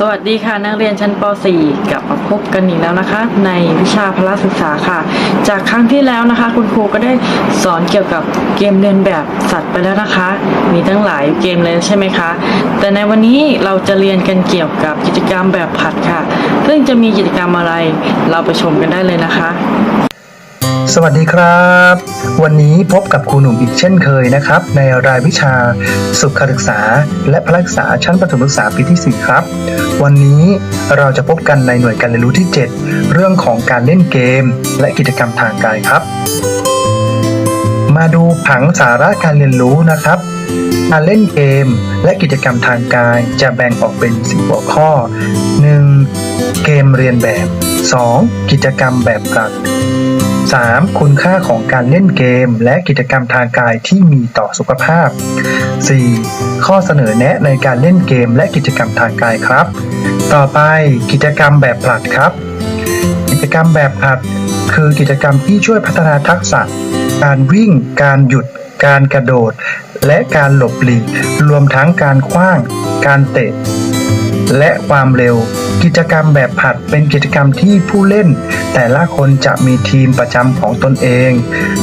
สวัสดีค่ะนักเรียนชั้นป .4 กลับมาพบกันอีกแล้วนะคะ ในวิชาพละศึกษาค่ะ จากครั้งที่แล้วนะคะ คุณครูก็ได้สอนเกี่ยวกับเกมเรียนแบบสัตว์ไปแล้วนะคะ มีตั้งหลายเกมเลยใช่ไหมคะ แต่ในวันนี้เราจะเรียนกันเกี่ยวกับกิจกรรมแบบผัดค่ะ ซึ่งจะมีกิจกรรมอะไรเราไปชมกันได้เลยนะคะ สวัสดีครับ วันนี้พบกับครูหนุ่มอีกเช่นเคยนะครับ ในรายวิชาสุขศึกษา และพละศึกษาชั้นประถมศึกษาปีที่ 4 ครับ วันนี้เราจะพบกันในหน่วยการเรียนรู้ที่ 7 เรื่องของการเล่นเกม และกิจกรรมทางกายครับ มาดูผังสาระการเรียนรู้นะครับ การเล่นเกม และกิจกรรมทางกายจะแบ่งออกเป็น4หัวข้อ 1. เกมเรียนแบบ 2. กิจกรรมแบบผลัด 3. คุณค่าของการเล่นเกม และกิจกรรมทางกายที่มีต่อสุขภาพ 4. ข้อเสนอแนะในการเล่นเกมและกิจกรรมทางกายครับ ต่อไปกิจกรรมแบบผลัดครับ กิจกรรมแบบผลัด คือกิจกรรมที่ช่วยพัฒนาทักษะ การวิ่ง การหยุด การกระโดด และการหลบหลีก รวมทั้งการคว้าง การเตะ และความเร็ว กิจกรรมแบบผัดเป็นกิจกรรมที่ผู้เล่น แต่ละคนจะมีทีมประจำของตนเอง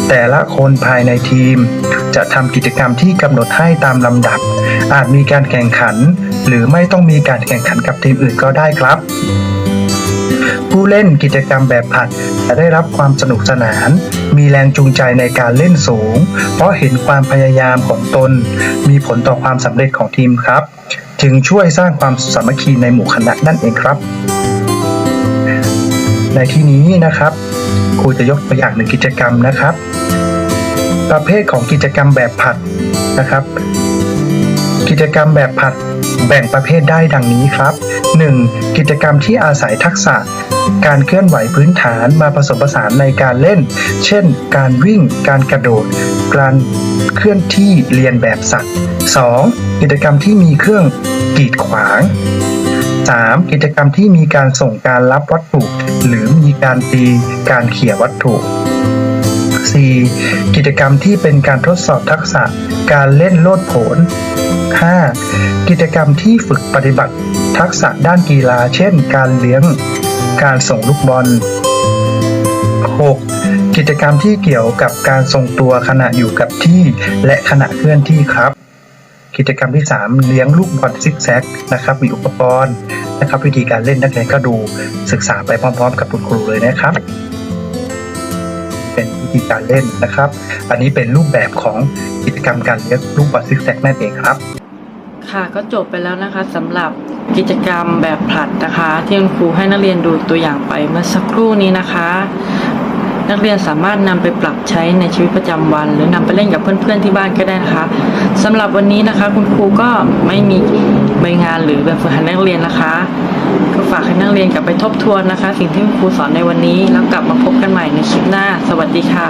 แต่ละคนภายในทีม จะทำกิจกรรมที่กำหนดให้ตามลำดับ อาจมีการแข่งขัน หรือไม่ต้องมีการแข่งขันกับทีมอื่นก็ได้ครับ ผู้เล่นกิจกรรมแบบผัดจะได้รับความสนุกสนาน มีแรงจูงใจในการเล่นสูง เพราะเห็นความพยายามของตน มีผลต่อความสำเร็จของทีมครับ จึงช่วยสร้างความสามัคคีในหมู่คณะนั่นเองครับ ในที่นี้นะครับครูจะยกตัวอย่างหนึ่งกิจกรรมนะครับ ประเภทของกิจกรรมแบบผัดนะครับ กิจกรรมแบบผัดแบ่งประเภทได้ดังนี้ครับ 1. กิจกรรมที่อาศัยทักษะ การเคลื่อนไหวพื้นฐานมาผสมผสานในการเล่น เช่น การวิ่ง การกระโดด การเคลื่อนที่เรียนแบบสัตว์ 2. กิจกรรมที่มีเครื่องกีดขวาง 3. กิจกรรมที่มีการส่งการรับวัตถุ หรือมีการตีการเขี่ยวัตถุ 4. กิจกรรมที่เป็นการทดสอบทักษะ การเล่นโลดโผน 5. กิจกรรมที่ฝึกปฏิบัติ ทักษะด้านกีฬา เช่น การเลี้ยง การส่งลูกบอล 6. กิจกรรมที่เกี่ยวกับการทรงตัวขณะอยู่กับที่ และขณะเคลื่อนที่ครับ กิจกรรมที่ 3 เลี้ยงลูกบอลซิกแซกนะครับมีอุปกรณ์นะครับ วิธีการเล่นนักเรียนก็ดูศึกษาไปพร้อม ๆ กับคุณครูเลยนะครับ เป็นวิธีการเล่นนะครับ อันนี้เป็นรูปแบบของกิจกรรมการเลี้ยงลูกบอลซิกแซกนั่นเองครับ ค่ะก็จบไปแล้วนะคะสำหรับกิจกรรมแบบผลัดนะคะ ที่คุณครูให้นักเรียนดูตัวอย่างไปเมื่อสักครู่นี้นะคะ นักเรียนสามารถนำไปปรับใช้ในชีวิตประจำวัน หรือนำไปเล่นกับเพื่อนๆที่บ้านก็ได้นะคะสำหรับวันนี้นะคะ คุณครูก็ไม่มีใบงานหรือแบบฝึกหัดนักเรียนนะคะ ก็ฝากให้นักเรียนกลับไปทบทวนนะคะ สิ่งที่คุณครูสอนในวันนี้แล้วกลับมาพบกันใหม่ในคลิปหน้า สวัสดีค่ะ